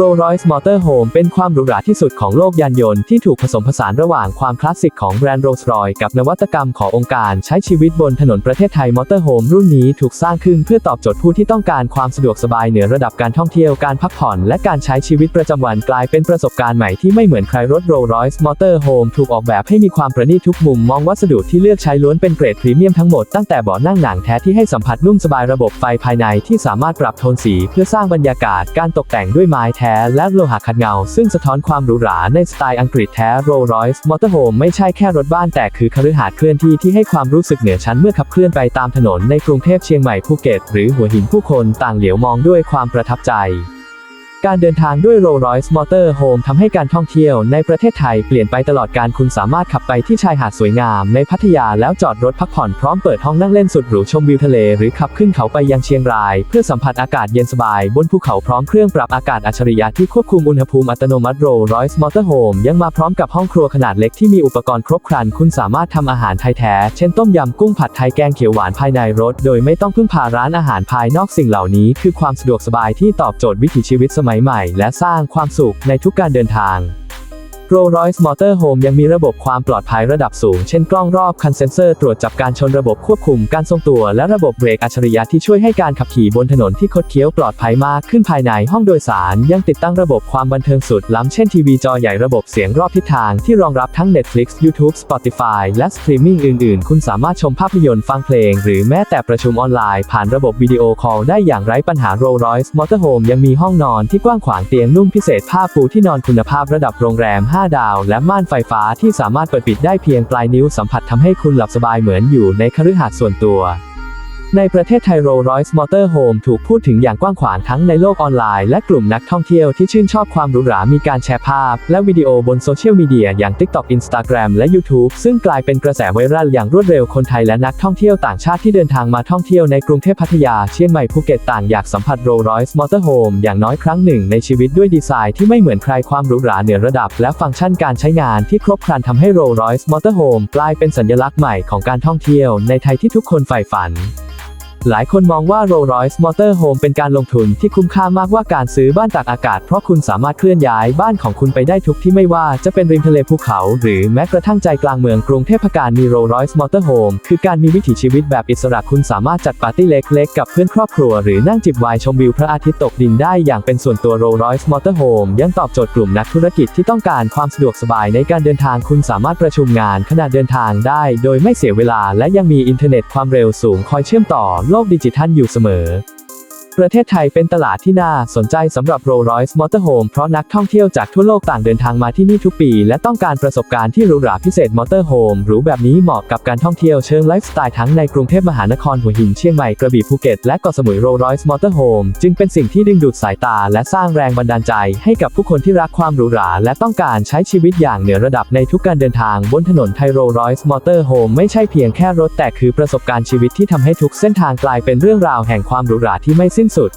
Rolls-Royce Motorhome เป็นความหรูหราที่สุดของโลกยานยนต์ที่ถูกผสมผสานระหว่างความคลาสสิกของแบรนด์ Rolls-Royce กับนวัตกรรมขององค์การใช้ชีวิตบนถนนประเทศไทย Motorhome รุ่นนี้ถูกสร้างขึ้นเพื่อตอบโจทย์ผู้ที่ต้องการความสะดวกสบายเหนือระดับการท่องเที่ยวการพักผ่อน และการใช้ชีวิตประจำวันกลายเป็นประสบการณ์ใหม่ที่ไม่เหมือนใครรถ Rolls-Royce Motorhome ถูกออกแบบให้มีความประณีตทุกมุมมองวัสดุที่เลือกใช้ล้วนเป็นเกรดพรีเมียมทั้งหมดตั้งแต่เบาะนั่งหนังแท้ที่ให้สัมผัสนุ่มสบายระบบไฟภายในที่สามารถปรับโทนสี เพื่อสร้างบรรยากาศการตกแต่งด้วยไม้แท้และโลหะขัดเงา ซึ่งสะท้อนความหรูหราในสไตล์อังกฤษแท้ Rolls-Royce Motorhome ไม่ใช่แค่รถบ้านแต่คือคฤหาสน์เคลื่อนที่ที่ให้ความรู้สึกเหนือชั้นเมื่อขับเคลื่อนไปตามถนนในกรุงเทพเชียงใหม่ภูเก็ตหรือหัวหินผู้คนต่างเหลียวมองด้วยความประทับใจ การเดินทางด้วย Rolls-Royce Motorhome ทำให้การท่องเที่ยวในประเทศไทยเปลี่ยนไปตลอดการคุณสามารถขับไปที่ชายหาดสวยงามในพัทยาแล้วจอดรถพักผ่อนพร้อมเปิดห้องนั่งเล่นสุดหรูชมวิวทะเลหรือขับขึ้นเขาไปยังเชียงราย เพื่อสัมผัสอากาศเย็นสบายบนภูเขาพร้อมเครื่องปรับอากาศอัจฉริยะที่ควบคุมอุณหภูมิอัตโนมัติ Rolls-Royce Motorhome ยังมาพร้อมกับห้องครัวขนาดเล็กที่มีอุปกรณ์ครบครัน คุณสามารถทำอาหารไทยแท้เช่นต้มยำกุ้งผัดไทยแกงเขียวหวานภายในรถ โดยไม่ต้องพึ่งพาร้านอาหารภายนอกสิ่งเหล่านี้ คือความสะดวกสบายที่ตอบโจทย์วิถีชีวิตสมัยใหม่ และสร้างความสุขในทุกการเดินทาง Rolls-Royce Motorhome ยังมีระบบความปลอดภัยระดับสูง เช่นกล้องรอบคันเซ็นเซอร์ตรวจจับการชนระบบควบคุมการทรงตัว และระบบเบรกอัจฉริยะที่ช่วยให้การขับขี่บนถนนที่คดเคี้ยวปลอดภัยมากขึ้นภายในห้องโดยสาร ยังติดตั้งระบบความบันเทิงสุด ล้ำเช่นทีวีจอใหญ่ระบบเสียงรอบทิศทางที่รองรับทั้ง Netflix YouTube Spotify และสตรีมมิ่งอื่น ๆ คุณสามารถชมภาพยนตร์ฟังเพลง หรือแม้แต่ประชุมออนไลน์ผ่านระบบวิดีโอคอลได้อย่างไร้ปัญหา Rolls-Royce Motorhome ยังมีห้องนอนที่กว้างขวางเตียงนุ่มพิเศษผ้าปูที่นอนคุณภาพระดับโรงแรม5 ดาว และม่านไฟฟ้าที่สามารถเปิดปิดได้เพียงปลายนิ้วสัมผัสทำให้คุณหลับสบายเหมือนอยู่ในคฤหาสน์ส่วนตัว ในประเทศไทย Rolls-Royce Motorhome ถูกพูดถึงอย่างกว้างขวางทั้งในโลกออนไลน์และกลุ่มนักท่องเที่ยวที่ชื่นชอบความหรูหรา มีการแชร์ภาพ และวิดีโอบนโซเชียลมีเดียอย่าง TikTok Instagram และ YouTube ซึ่งกลายเป็นกระแสไวรัลอย่างรวดเร็วคนไทยและนักท่องเที่ยวต่างชาติที่เดินทางมาท่องเที่ยวในกรุงเทพพัทยาเชียงใหม่ภูเก็ตต่างอยากสัมผัส Rolls-Royce Motorhome อย่างน้อยครั้งหนึ่งในชีวิตด้วยดีไซน์ที่ไม่เหมือนใครความหรูหราเหนือระดับ และฟังก์ชันการใช้งานที่ครบครันทำให้ Rolls-Royce Motorhome กลายเป็นสัญลักษณ์ใหม่ของการท่องเที่ยวในไทยที่ทุกคนใฝ่ฝัน หลายคนมองว่า Rolls-Royce Motorhome เป็นการลงทุนที่คุ้มค่ามากว่าการซื้อบ้านตากอากาศ เพราะคุณสามารถเคลื่อนย้ายบ้านของคุณไปได้ทุกที่ไม่ว่าจะเป็นริมทะเลภูเขา หรือแม้กระทั่งใจกลางเมืองกรุงเทพการมี Rolls-Royce Motorhome คือการมีวิถีชีวิตแบบอิสระคุณสามารถจัดปาร์ตี้เล็กๆ กับเพื่อนครอบครัว หรือนั่งจิบไวน์ชมวิวพระอาทิตย์ตกดินได้อย่างเป็นส่วนตัว Rolls-Royce Motorhome ยังตอบโจทย์กลุ่มนักธุรกิจที่ต้องการความสะดวกสบายในการเดินทางคุณสามารถประชุมงานขณะเดินทางได้ โดยไม่เสียเวลา และยังมีอินเทอร์เน็ตความเร็วสูงคอยเชื่อมต่อโลกดิจิทัลอยู่เสมอ ประเทศไทยเป็นตลาดที่น่าสนใจสำหรับ Rolls-Royce Motorhome เพราะนักท่องเที่ยวจากทั่วโลกต่างเดินทางมาที่นี่ทุกปี และต้องการประสบการณ์ที่หรูหราพิเศษ Motorhome หรูแบบนี้เหมาะกับการท่องเที่ยวเชิงไลฟ์สไตล์ทั้งในกรุงเทพมหานครหัวหินเชียงใหม่กระบี่ภูเก็ตและเกาะสมุย Rolls-Royce Motorhome จึงเป็นสิ่งที่ดึงดูดสายตา และสร้างแรงบันดาลใจ ให้กับผู้คนที่รักความหรูหราและต้องการใช้ชีวิตอย่างเหนือระดับในทุกการเดินทางบนถนนไทย Rolls-Royce Motorhome ไม่ใช่เพียงแค่รถแต่คือประสบการณ์ชีวิตที่ทำให้ทุกเส้นทางกลายเป็นเรื่องราวแห่งความหรูหราที่ไม่สิ้นสุด